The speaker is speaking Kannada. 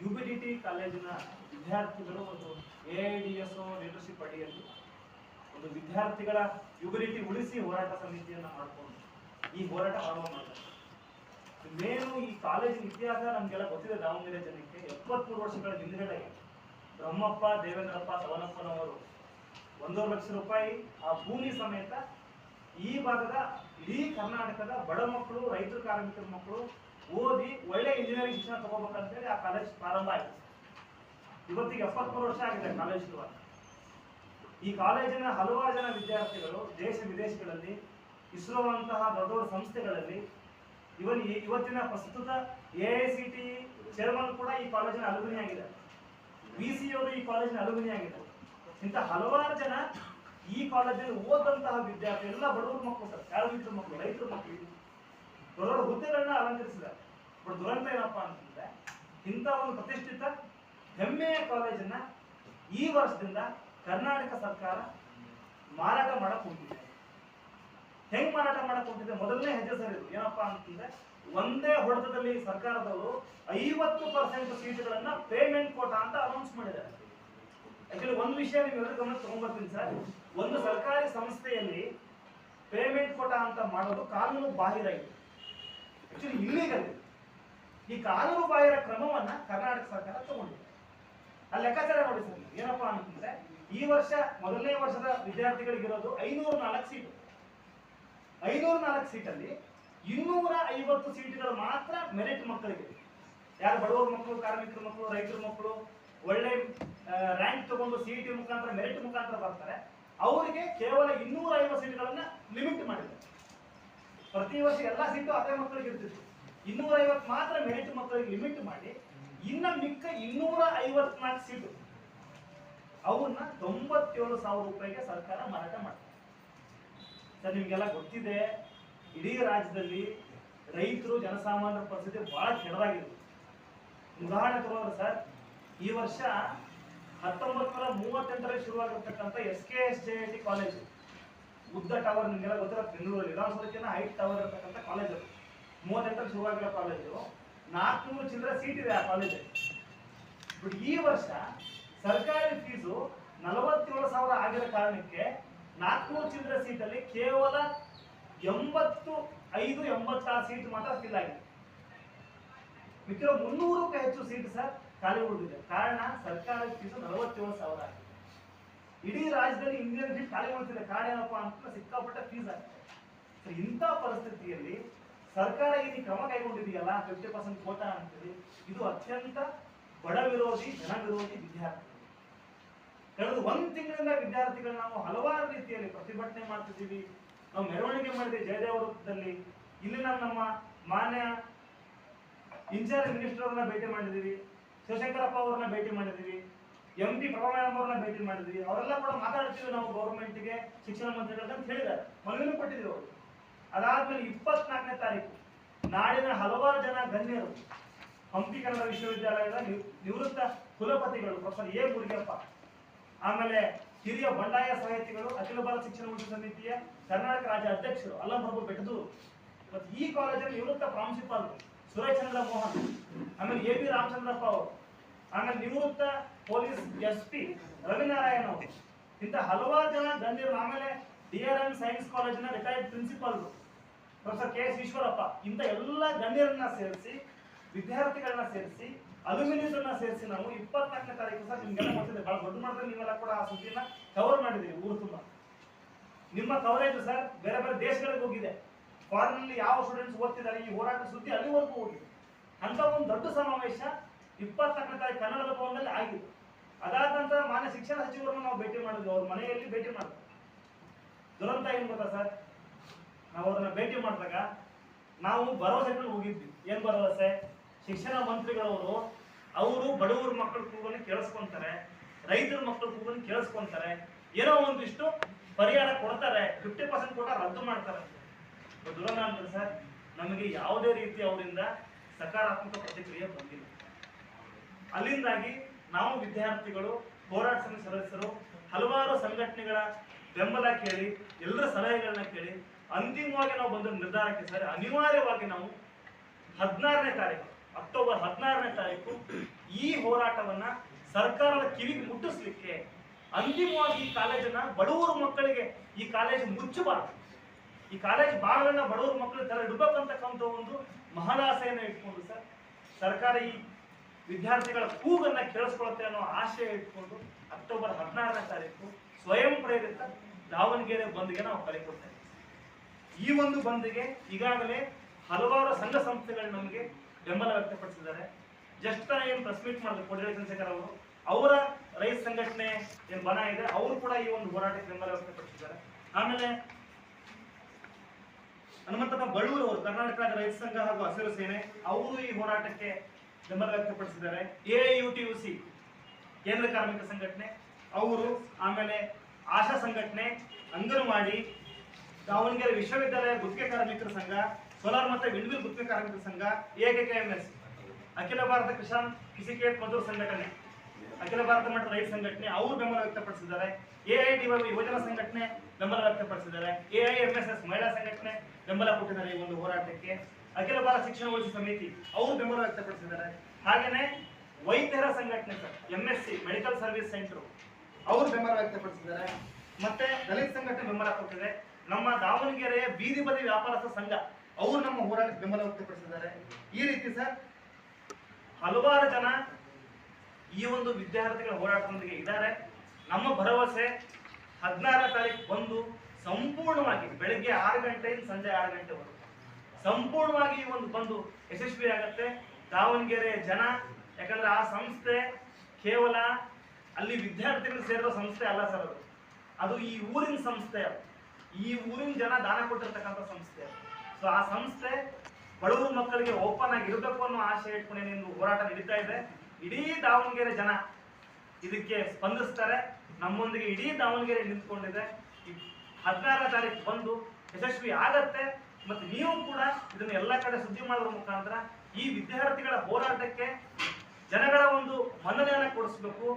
ಯು ಬಿ ಡಿ ಟಿ ಕಾಲೇಜಿನ ವಿದ್ಯಾರ್ಥಿಗಳು ಒಂದು ಎ ಡಿ ಎಸ್ ಲೀಡರ್ಶಿಪ್ ಅಡಿಯಲ್ಲಿ ಒಂದು ವಿದ್ಯಾರ್ಥಿಗಳ ಯು ಬಿ ಡಿ ಟಿ ಉಳಿಸಿ ಹೋರಾಟ ಸಮಿತಿಯನ್ನು ಮಾಡಿಕೊಂಡು ಈ ಹೋರಾಟ ಮಾಡುವ ಮಾಡ್ತಾರೆ. ಇನ್ನೇನು ಈ ಕಾಲೇಜಿನ ಇತಿಹಾಸ ನಮಗೆಲ್ಲ ಗೊತ್ತಿದೆ, ದಾವಣಗೆರೆ ಜನಕ್ಕೆ ಎಪ್ಪತ್ಮೂರು ವರ್ಷಗಳ ಹಿಂದ್ಗಡೆ ಬ್ರಹ್ಮಪ್ಪ, ದೇವೇಂದ್ರಪ್ಪ, ಸವನಪ್ಪನವರು ಒಂದೂವರೆ ಲಕ್ಷ ರೂಪಾಯಿ ಆ ಭೂಮಿ ಸಮೇತ ಈ ಭಾಗದ ಇಡೀ ಕರ್ನಾಟಕದ ಬಡ ಮಕ್ಕಳು ರೈತ ಕಾರ್ಮಿಕರ ಮಕ್ಕಳು ಓದಿ ಒಳ್ಳೆ ಇಂಜಿನಿಯರಿಂಗ್ ಶಿಕ್ಷಣ ತಗೋಬೇಕಂತೇಳಿ ಆ ಕಾಲೇಜ್ ಪ್ರಾರಂಭ ಆಯಿತು. ಇವತ್ತಿಗೆ ಎಪ್ಪತ್ಮೂರು ವರ್ಷ ಆಗಿದೆ ಕಾಲೇಜ್ ಈ ಕಾಲೇಜಿನ ಹಲವಾರು ಜನ ವಿದ್ಯಾರ್ಥಿಗಳು ದೇಶ ವಿದೇಶಗಳಲ್ಲಿ ಇಸ್ರೋ ಅಂತಹ ದೊಡ್ಡ ದೊಡ್ಡ ಸಂಸ್ಥೆಗಳಲ್ಲಿ ಇವನ್ ಇವತ್ತಿನ ಪ್ರಸ್ತುತ A I C T chairman ಕೂಡ ಈ ಕಾಲೇಜಿನ ಅಲುಮಿನಿ ಆಗಿದೆ. ವಿ ಸಿ ಅವರು ಈ ಕಾಲೇಜಿನ ಅಲುಮಿನಿ ಆಗಿದೆ. ಇಂಥ ಹಲವಾರು ಜನ ಈ ಕಾಲೇಜಲ್ಲಿ ಓದಂತಹ ವಿದ್ಯಾರ್ಥಿ ಎಲ್ಲ ಬಡವರ ಮಕ್ಕಳು ಸರ್ ಕಾರ್ಮಿಕರ ಮಕ್ಕಳು, ರೈತರ ಮಕ್ಕಳು ದೊಡ್ಡ ಹುದ್ದೆಗಳನ್ನ ಅಲಂಕರಿಸಿದ್ದಾರೆ. ಬಟ್ ದುರಂತ ಏನಪ್ಪ ಅಂತಂದ್ರೆ ಇಂಥ ಒಂದು ಪ್ರತಿಷ್ಠಿತ ಹೆಮ್ಮೆಯ ಕಾಲೇಜನ್ನ ಈ ವರ್ಷದಿಂದ ಕರ್ನಾಟಕ ಸರ್ಕಾರ ಮಾರಾಟ ಮಾಡಕ್ ಹೋಗಿದೆ. ಹೆಂಗ್ ಮಾರಾಟ ಮಾಡಕ್ ಹೋಗಿದೆ? ಮೊದಲನೇ ಹೆಜ್ಜೆ ಸರ್ ಏನಪ್ಪಾ ಅಂತಂದ್ರೆ ಒಂದೇ ಹೊಡೆತದಲ್ಲಿ ಸರ್ಕಾರದವರು ಐವತ್ತು ಪರ್ಸೆಂಟ್ ಸೀಟುಗಳನ್ನ ಪೇಮೆಂಟ್ ಕೋಟಾ ಅಂತ ಅನೌನ್ಸ್ ಮಾಡಿದ್ದಾರೆ. ಆಕ್ಚುಲಿ ಒಂದು ವಿಷಯ ನೀವೆಲ್ಲರೂ ಗಮನ ತಗೊಂಡ್ಬರ್ತೀನಿ ಸರ್. ಒಂದು ಸರ್ಕಾರಿ ಸಂಸ್ಥೆಯಲ್ಲಿ ಪೇಮೆಂಟ್ ಕೋಟಾ ಅಂತ ಮಾಡೋದು ಕಾನೂನು ಬಾಹಿರ ಇದೆ. ಈ ಕಾನೂನು ಬಾಹಿರ ಕ್ರಮವನ್ನ ಕರ್ನಾಟಕ ಸರ್ಕಾರ ತಗೊಂಡಿದೆ. ಆ ಲೆಕ್ಕಾಚಾರ ನೋಡಿ ಸರ್. ಏನಪ್ಪಾ ಅಂತಂದ್ರೆ ಈ ವರ್ಷ ಮೊದಲನೇ ವರ್ಷದ ವಿದ್ಯಾರ್ಥಿಗಳಿಗಿರೋದು ಐನೂರ ನಾಲ್ಕು ಸೀಟು. ಐನೂರ ನಾಲ್ಕು ಸೀಟಲ್ಲಿ ಇನ್ನೂರ ಐವತ್ತು ಸೀಟ್ಗಳು ಮಾತ್ರ ಮೆರಿಟ್ ಮಕ್ಕಳಿಗೆ. ಯಾರು ಬಡವರ ಮಕ್ಕಳು, ಕಾರ್ಮಿಕರ ಮಕ್ಕಳು, ರೈತರ ಮಕ್ಕಳು, ಒಳ್ಳೆ ರ್ಯಾಂಕ್ ತಗೊಂಡು ಸಿ ಟಿ ಮುಖಾಂತರ ಮೆರಿಟ್ ಮುಖಾಂತರ ಬರ್ತಾರೆ. ಅವರಿಗೆ ಕೇವಲ ಇನ್ನೂರ ಐವತ್ತು ಸೀಟ್ಗಳನ್ನ ಲಿಮಿಟ್ ಮಾಡಿದ್ದಾರೆ. ಪ್ರತಿ ವರ್ಷ ಎಲ್ಲ ಸೀಟು ಅದೇ ಮಕ್ಕಳಿಗೆ ಇರ್ತಿತ್ತು. ಇನ್ನೂರ ಐವತ್ತು ಮಾತ್ರ ಮೆರಿಟ್ ಮಕ್ಕಳಿಗೆ ಲಿಮಿಟ್ ಮಾಡಿ, ಇನ್ನ ಮಿಕ್ಕ ಇನ್ನೂರ ಐವತ್ನಾಲ್ಕು ಸೀಟು ಅವನ್ನ ತೊಂಬತ್ತೇಳು ಸಾವಿರ ರೂಪಾಯಿಗೆ ಸರ್ಕಾರ ಮಾರಾಟ ಮಾಡ್ತಾರೆ ಸರ್, ನಿಮ್ಗೆಲ್ಲ ಗೊತ್ತಿದೆ, ಇಡೀ ರಾಜ್ಯದಲ್ಲಿ ರೈತರು ಜನಸಾಮಾನ್ಯರ ಪರಿಸ್ಥಿತಿ ಬಹಳ ಕೆಡದಾಗಿದೆ ಉದಾಹರಣೆ ಕೊಡೋದ್ರೆ ಸರ್, ಈ ವರ್ಷ ಹತ್ತೊಂಬತ್ತು ನೂರ ಮೂವತ್ತೆಂಟರಲ್ಲಿ ಶುರುವಾಗಿರ್ತಕ್ಕಂಥ S K S J T college ಉದ್ದ ಟವರ್ ನಿಮಗೆಲ್ಲ ಗೊತ್ತಿರೋ ಬೆಂಗಳೂರಲ್ಲಿ ವಿಧಾನಸೌಧಕ್ಕಿಂತ ಹೈಟ್ ಟವರ್ ಇರ್ತಕ್ಕಂಥ ಕಾಲೇಜ್ ಅದು. ಮೂವತ್ತೆಂಟರಲ್ಲಿ ಶುರುವಾಗಿರೋ ಕಾಲೇಜು ನಾಲ್ಕುನೂರು ಚಿಲ್ಲರೆ ಸೀಟ್ ಇದೆ ಆ ಕಾಲೇಜಲ್ಲಿ ಬಟ್ ಈ ವರ್ಷ ಸರ್ಕಾರಿ ಫೀಸು ನಲವತ್ತೇಳು ಸಾವಿರ ಆಗಿರೋ ಕಾರಣಕ್ಕೆ ನಾಲ್ಕುನೂರು ಚಿಲ್ಲರೆ ಸೀಟಲ್ಲಿ ಕೇವಲ ಎಂಬತ್ತು ಐದು ಎಂಬತ್ತಾರು ಸೀಟ್ ಮಾತ್ರ ಫಿಲ್ ಆಗಿದೆ. ಮಿಕ್ಕಿರೋ ಮುನ್ನೂರಕ್ಕೂ ಹೆಚ್ಚು ಸೀಟ್ ಸರ್ ಖಾಲಿ ಉಳಿದಿದೆ. ಕಾರಣ ಸರ್ಕಾರದ ಫೀಸು ನಲವತ್ತೇಳು ಸಾವಿರ ಆಗಿದೆ. ಇಡೀ ರಾಜ್ಯದಲ್ಲಿ ಇಂಡಿಯನ್ ಸೀಟ್ ಖಾಲಿ ಉಳಿತಿದೆ ಕಾರಣ ಏನಪ್ಪಾ ಅಂತ ಸಿಕ್ಕಾಪಟ್ಟೆ ಫೀಸ್ So, ಇಂಥ ಪರಿಸ್ಥಿತಿಯಲ್ಲಿ ಸರ್ಕಾರ ಇಲ್ಲಿ ಕ್ರಮ ಕೈಗೊಂಡಿದೆಯಲ್ಲ ಫಿಫ್ಟಿ ಪರ್ಸೆಂಟ್ ಕೋಟಾ ಅಂತೇಳಿ, ಇದು ಅತ್ಯಂತ ಬಡ ವಿರೋಧಿ, ಜನ ವಿರೋಧಿ ವಿದ್ಯಾರ್ಥಿ ಕಳೆದ ಒಂದು ತಿಂಗಳಿಂದ ವಿದ್ಯಾರ್ಥಿಗಳು ನಾವು ಹಲವಾರು ರೀತಿಯಲ್ಲಿ ಪ್ರತಿಭಟನೆ ಮಾಡ್ತಿದ್ದೀವಿ. ನಾವು ಮೆರವಣಿಗೆ ಮಾಡಿದ್ವಿ ಜಯದೇವ ವೃತ್ತದಲ್ಲಿ. ಇಲ್ಲಿ ನಾವು ನಮ್ಮ ಮಾನ್ಯ ಇನ್ಚಾರ್ಜ್ ಮಿನಿಸ್ಟರ್ ಅವ್ರನ್ನ ಭೇಟಿ ಮಾಡಿದ್ದೀವಿ ಶಿವಶಂಕರಪ್ಪ ಅವ್ರನ್ನ ಭೇಟಿ ಮಾಡಿದ್ದೀವಿ ಎಂ ಪಿ ಪ್ರಭಾ ಅವ್ರನ್ನ ಭೇಟಿ ಮಾಡಿದ್ವಿ ಅವರೆಲ್ಲ ಕೂಡ ಮಾತಾಡ್ತೀವಿ ನಾವು ಗೌರ್ಮೆಂಟ್ಗೆ ಶಿಕ್ಷಣ ಮಂತ್ರಿಗಳಂತ ಹೇಳಿದ್ದಾರೆ. ಮನವಿನೂ ಕೊಟ್ಟಿದ್ದೀವಿ ಅವರು. ಅದಾದ್ಮೇಲೆ ಇಪ್ಪತ್ನಾಲ್ಕನೇ ತಾರೀಕು, ನಾಡಿನ ಹಲವಾರು ಜನ ಗಣ್ಯರು ಹಂಪಿ ಕನ್ನಡ ವಿಶ್ವವಿದ್ಯಾಲಯದ ನಿವ್- ನಿವೃತ್ತ ಕುಲಪತಿಗಳು, ಪ್ರೊಫೆಸರ್ ಎ ಮುರುಗಪ್ಪ, ಆಮೇಲೆ ಹಿರಿಯ ಬಂಡಾಯ ಸಾಹಿತಿಗಳು ಅಖಿಲ ಭಾರತ ಶಿಕ್ಷಣ ಮಂಡಳಿ ಸಮಿತಿಯ ಕರ್ನಾಟಕ ರಾಜ್ಯ ಅಧ್ಯಕ್ಷರು, ಅಲ್ಲಂ ಪ್ರಭು ಬೆಟ್ಟದೂರು ಮತ್ತು ಈ ಕಾಲೇಜಲ್ಲಿ ನಿವೃತ್ತ ಪ್ರಾಂಶುಪಾಲರು ಸುರೇಶ್ ಚಂದ್ರ ಮೋಹನ್, ಆಮೇಲೆ ಎ ಬಿ ರಾಮಚಂದ್ರಪ್ಪ ಅವರು, ಆಮೇಲೆ ನಿವೃತ್ತ ಪೊಲೀಸ್ ಎಸ್ ಪಿ ರವಿನಾರಾಯಣ ಅವರು, ಇಂಥ ಹಲವಾರು ಜನ ಗಣ್ಯರು, ಆಮೇಲೆ ಡಿ ಸೈನ್ಸ್ ಕಾಲೇಜಿನ retired principal professor K S Eshwarappa ಇಂಥ ಎಲ್ಲ ಗಣ್ಯರನ್ನ ಸೇರಿಸಿ, ವಿದ್ಯಾರ್ಥಿಗಳನ್ನ ಸೇರಿಸಿ ಅಲ್ಯೂಮಿನಿಯನ್ನ ಸೇರಿಸಿ ನಾವು ಇಪ್ಪತ್ನಾಲ್ಕನೇ ತಾರೀಕು ಸಹ ನಿಮ್ಗೆಲ್ಲ ಗೊತ್ತಿದೆ. ಬಹಳ ದೊಡ್ಡ ಮಟ್ಟದಲ್ಲಿ ನೀವೆಲ್ಲ ಕೂಡ ಆ ಸುದ್ದಿನ ಕವರ್ ಮಾಡಿದ್ದೀವಿ ಊರು ತುಂಬ. ನಿಮ್ಮ ಕವರೇಜ್ ಸರ್ ಬೇರೆ ಬೇರೆ ದೇಶಗಳಿಗೆ ಹೋಗಿದೆ. ಫಾರಿನ್ ಅಲ್ಲಿ ಯಾವ ಸ್ಟೂಡೆಂಟ್ಸ್ ಓದ್ತಿದ್ದಾರೆ, ಈ ಹೋರಾಟ ಸುದ್ದಿ ಅಲ್ಲಿವರೆಗೂ ಹೋಗಿದೆ. ಅಂತ ಒಂದು ದೊಡ್ಡ ಸಮಾವೇಶ ಇಪ್ಪತ್ನಾಲ್ಕನೇ ತಾರೀಕು ಕನ್ನಡದ ಭವನದಲ್ಲಿ ಆಗಿದೆ. ಅದಾದ ನಂತರ ಮಾನ್ಯ ಶಿಕ್ಷಣ ಸಚಿವರನ್ನು ನಾವು ಭೇಟಿ ಮಾಡಿದ್ವಿ. ಅವ್ರ ಮನೆಯಲ್ಲಿ ಭೇಟಿ ಮಾಡಿದ್ವಿ. ದುರಂತ ಏನ್ ಗೊತ್ತಾ ಸರ್? ನಾವು ಅವ್ರನ್ನ ಭೇಟಿ ಮಾಡಿದಾಗ ನಾವು ಭರವಸೆ ಹೋಗಿದ್ವಿ. ಏನ್ ಭರವಸೆ? ಶಿಕ್ಷಣ ಮಂತ್ರಿಗಳವರು ಅವರು ಬಡವರ ಮಕ್ಕಳ ಕೂಗನ್ನು ಕೇಳಿಸ್ಕೊಂತಾರೆ, ರೈತರ ಮಕ್ಕಳ ಕೂಗನ್ನು ಕೇಳಿಸ್ಕೊಂತಾರೆ, ಏನೋ ಒಂದಿಷ್ಟು ಪರಿಹಾರ ಕೊಡ್ತಾರೆ ಫಿಫ್ಟಿ ಪರ್ಸೆಂಟ್ ಕೂಡ ರದ್ದು ಮಾಡ್ತಾರೆ ದುರಂತ ಅಂದ್ರೆ ಸರ್. ನಮಗೆ ಯಾವುದೇ ರೀತಿ ಅವರಿಂದ ಸಕಾರಾತ್ಮಕ ಪ್ರತಿಕ್ರಿಯೆ ಬಂದಿಲ್ಲ. ಅಲ್ಲಿಂದಾಗಿ ನಾವು ವಿದ್ಯಾರ್ಥಿಗಳು, ಹೋರಾಟ ಸಮಿತಿ ಸದಸ್ಯರು, ಹಲವಾರು ಸಂಘಟನೆಗಳ ಬೆಂಬಲ ಕೇಳಿ ಎಲ್ಲರ ಸಲಹೆಗಳನ್ನ ಕೇಳಿ, ಅಂತಿಮವಾಗಿ ನಾವು ಬಂದ ನಿರ್ಧಾರಕ್ಕೆ ಸರಿ. ಅನಿವಾರ್ಯವಾಗಿ ನಾವು ಹದಿನಾರನೇ ತಾರೀಕು, ಅಕ್ಟೋಬರ್ ಹದಿನಾರನೇ ತಾರೀಕು ಈ ಹೋರಾಟವನ್ನ ಸರ್ಕಾರದ ಕಿವಿಗೆ ಮುಟ್ಟಿಸ್ಲಿಕ್ಕೆ ಅಂತಿಮವಾಗಿ ಈ ಕಾಲೇಜನ್ನ ಬಡವರು ಮಕ್ಕಳಿಗೆ ಈ ಕಾಲೇಜು ಮುಚ್ಚಬಾರದು. ಈ ಕಾಲೇಜ್ ಬಾಗಿಲನ್ನ ಬಡವರು ಮಕ್ಕಳು ತರ ಇಡ್ಬೇಕಂತಕ್ಕಂಥ ಒಂದು ಮಹದಾಸೆಯನ್ನು ಇಟ್ಕೊಂಡು ಸರ್, ಸರ್ಕಾರ ಈ ವಿದ್ಯಾರ್ಥಿಗಳ ಕೂಗನ್ನ ಕೇಳಿಸ್ಕೊಳುತ್ತೆ ಅನ್ನೋ ಆಶಯ ಇಟ್ಕೊಂಡು ಅಕ್ಟೋಬರ್ ಹದಿನಾರನೇ ತಾರೀಕು ಸ್ವಯಂ ಪ್ರೇರಿತ ದಾವಣಗೆರೆ ಬಂದ್ಗೆ ನಾವು ಕರೆ ಕೊಡ್ತೇವೆ. ಈ ಒಂದು ಬಂದ್ಗೆ ಈಗಾಗಲೇ ಹಲವಾರು ಸಂಘ ಸಂಸ್ಥೆಗಳು ನಮಗೆ ಬೆಂಬಲ ವ್ಯಕ್ತಪಡಿಸಿದ್ದಾರೆ. ಜಸ್ಟ್ ಏನು ಪ್ರೆಸ್ ಮೀಟ್ ಮಾಡಿದ್ರು ಕೊಡಗೇರಿ ಚಂದ್ರಶೇಖರ್ ಅವರು, ಅವರ ರೈತ ಸಂಘಟನೆ ಏನು ಬಣ ಇದೆ, ಅವರು ಕೂಡ ಈ ಒಂದು ಹೋರಾಟಕ್ಕೆ ಬೆಂಬಲ ವ್ಯಕ್ತಪಡಿಸಿದ್ದಾರೆ. ಆಮೇಲೆ ಹನುಮಂತಪ್ಪ ಬಳ್ಳೂರು ಅವರು, ಕರ್ನಾಟಕ ರೈತ ಸಂಘ ಹಾಗೂ ಹಸಿರು ಸೇನೆ, ಅವರು ಈ ಹೋರಾಟಕ್ಕೆ ಬೆಂಬಲ ವ್ಯಕ್ತಪಡಿಸಿದ್ದಾರೆ. ಎ ಕೇಂದ್ರ ಕಾರ್ಮಿಕ ಸಂಘಟನೆ, ಅವರು ಆಮೇಲೆ ಆಶಾ ಸಂಘಟನೆ ಅಂಗನವಾಡಿ ದಾವಣಗೆರೆ ವಿಶ್ವವಿದ್ಯಾಲಯ ಗುತ್ತಿಗೆ ಕಾರ್ಮಿಕರ ಸಂಘ, ಸೋಲಾರ್ ಮತ್ತು ವಿಂಡ್ಮಿಲ್ ಗುತ್ತಿಗೆ ಕಾರ್ಮಿಕರ ಸಂಘ ಎಸ್ ಅಖಿಲ ಭಾರತ ಕಿಸಾನ್ ಕಿಸಿಕೇಟ್ ಮಜೂರ್ ಸಂಘಟನೆ. ಅಖಿಲ ಭಾರತ ಮಟ್ಟದ ರೈತ ಸಂಘಟನೆ, ಅವರು ಬೆಂಬಲ ವ್ಯಕ್ತಪಡಿಸಿದ್ದಾರೆ. ಎಐಡಿವೈ ಯುವಜನ ಸಂಘಟನೆ ಬೆಂಬಲ ವ್ಯಕ್ತಪಡಿಸಿದ್ದಾರೆ. ಎಐಎಂಎಸ್ಎಸ್ ಮಹಿಳಾ ಸಂಘಟನೆ ಬೆಂಬಲ ಕೊಟ್ಟಿದ್ದಾರೆ ಈ ಒಂದು ಹೋರಾಟಕ್ಕೆ. ಅಖಿಲ ಭಾರತ ಶಿಕ್ಷಣ ಉಳಿಸುವ ಸಮಿತಿ, ಅವರು ಬೆಂಬಲ ವ್ಯಕ್ತಪಡಿಸಿದ್ದಾರೆ. ಹಾಗೇನೆ ವೈದ್ಯರ ಸಂಘಟನೆ sir MSC medical service centre ಅವರು ಬೆಂಬಲ ವ್ಯಕ್ತಪಡಿಸಿದ್ದಾರೆ. ಮತ್ತೆ ದಲಿತ ಸಂಘಟನೆ ಬೆಂಬಲ ಕೊಟ್ಟಿದೆ. ನಮ್ಮ ದಾವಣಗೆರೆಯ ಬೀದಿ ಬದಿ ವ್ಯಾಪಾರಸ್ಥ ಸಂಘ, ಅವರು ನಮ್ಮ ಹೋರಾಟಕ್ಕೆ ಬೆಂಬಲ ವ್ಯಕ್ತಪಡಿಸಿದ್ದಾರೆ. ಈ ರೀತಿ ಸರ್, ಹಲವಾರು ಜನ ಈ ಒಂದು ವಿದ್ಯಾರ್ಥಿಗಳ ಹೋರಾಟದೊಂದಿಗೆ ಇದ್ದಾರೆ. ನಮ್ಮ ಭರವಸೆ ಹದಿನಾರನೇ ತಾರೀಕು ಬಂದು ಸಂಪೂರ್ಣವಾಗಿ ಬೆಳಗ್ಗೆ ಆರು ಗಂಟೆಯಿಂದ ಸಂಜೆ ಆರು ಗಂಟೆವರೆಗೂ ಸಂಪೂರ್ಣವಾಗಿ ಈ ಒಂದು ಬಂದು ಯಶಸ್ವಿ ಆಗತ್ತೆ ದಾವಣಗೆರೆ ಜನ, ಯಾಕಂದ್ರೆ ಆ ಸಂಸ್ಥೆ ಕೇವಲ ಅಲ್ಲಿ ವಿದ್ಯಾರ್ಥಿಗಳು ಸೇರಿರೋ ಸಂಸ್ಥೆ ಅಲ್ಲ ಸರ್ ಅದು. ಅದು ಈ ಊರಿನ ಸಂಸ್ಥೆ. ಈ ಊರಿನ ಜನ ದಾನ ಕೊಟ್ಟಿರ್ತಕ್ಕಂಥ ಸಂಸ್ಥೆ ಸೊ ಆ ಸಂಸ್ಥೆ ಬಡವರು ಮಕ್ಕಳಿಗೆ ಓಪನ್ ಆಗಿ ಇರಬೇಕು ಅನ್ನೋ ಆಶೆ ಇಟ್ಕೊಂಡು ನಿಂದು ಹೋರಾಟ ನಡೀತಾ ಇದೆ. ಇಡೀ ದಾವಣಗೆರೆ ಜನ ಇದಕ್ಕೆ ಸ್ಪಂದಿಸ್ತಾರೆ. ನಮ್ಮೊಂದಿಗೆ ಇಡೀ ದಾವಣಗೆರೆ ನಿಂತ್ಕೊಂಡಿದೆ. ಹದಿನಾರನೇ ತಾರೀಕು ಬಂದು ಯಶಸ್ವಿ ಆಗತ್ತೆ. ಮತ್ತೆ ನೀವು ಕೂಡ ಇದನ್ನ ಎಲ್ಲ ಕಡೆ ಸುದ್ದಿ ಮಾಡೋದ್ರ ಮುಖಾಂತರ ಈ ವಿದ್ಯಾರ್ಥಿಗಳ ಹೋರಾಟಕ್ಕೆ ಜನಗಳ ಒಂದು ಮನ್ನಣೆಯನ್ನು ಕೊಡಿಸ್ಬೇಕು.